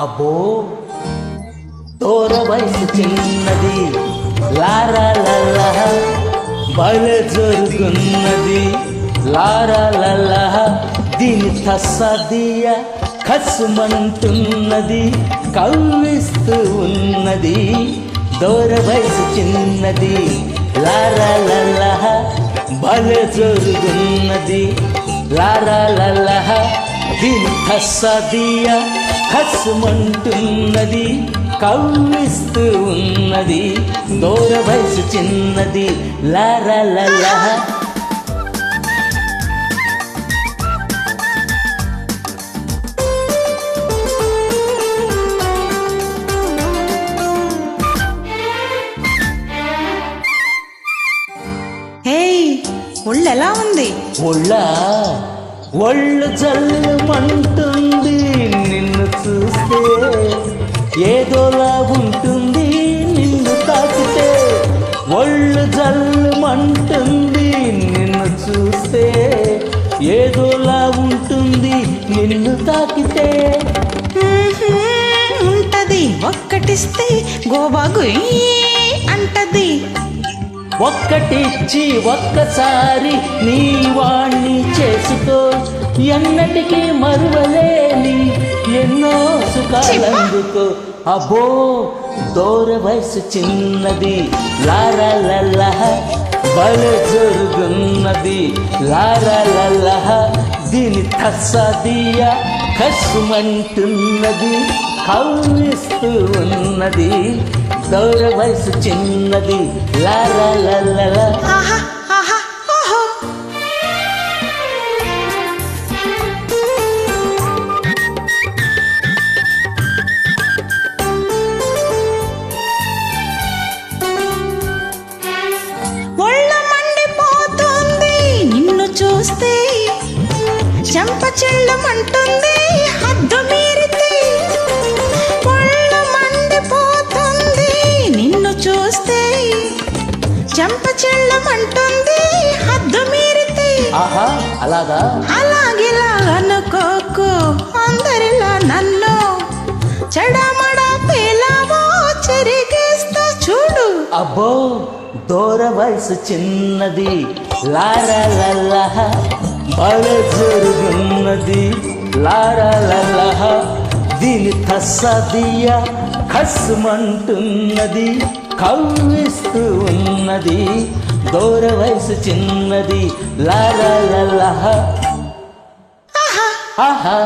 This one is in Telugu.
అబ్బో తోర వయసు చిన్నది లారా లల్లా బలే జరుగున్నది. లారా లల్లా దీని తస్సదియ కసుమంటున్నది కవ్విస్తూ ఉన్నది. దూర వయసు చిన్నది లారా లల్లా బలే జరుగున్నది. లారా లల్లా దీని కస్సదియ కసుమంటున్నది కవ్విస్తూ ఉన్నది దూర వయసు చిన్నది లారా లల్లా హేయ్ ఒళ్ళు ఎలా ఉంది? ఒళ్ళ ఒళ్ళు జల్లుమంటుంది ఏదోలా ఉంటుంది నిన్ను తాకితే ఒళ్ళు జల్లుమంటుంది నిన్ను చూస్తే. ఏదోలా ఉంటుంది నిన్ను తాకితే. ఉంటది. ఒక్కటిస్తే గోవా గుయ్ అంటది. ఒక్కటిచ్చి ఒక్కసారి నీ వాణ్ణి చేసుకో ఎన్నటికీ మరువలేని ఎన్నో సుఖాలందుకో. అబ్బో దూర వయసు చిన్నది లారా లల్లహ బల జరుగున్నది లారా లల్లహ దీని తస్సదీయ కసుమంటున్నది కవ్విస్తూ ఉన్నది దూర వయసు చిన్నది లారా చెంప చెల్లమంటుంది హద్దు మీరితే ఒళ్ళ మండిపోతుంది. నిన్ను చూస్తే చెంప చెల్లమంటుంది హద్దు మీరితే ఆహా అలాగా? అలాగిలా అనుకోకు అందరిలా నన్ను చెడమడ పేలావో చెరిగేస్తా చూడు. అబ్బో దూర వయసు చిన్నది. లారా లల్లహ బల జరుగున్నది లారా లల్లహ దీని తస్సదియ కస్మంటున్నది కవ్విస్తూ ఉన్నది దూర వయసు చిన్నది. లారా లల్లహ ఆహా. ఆహా.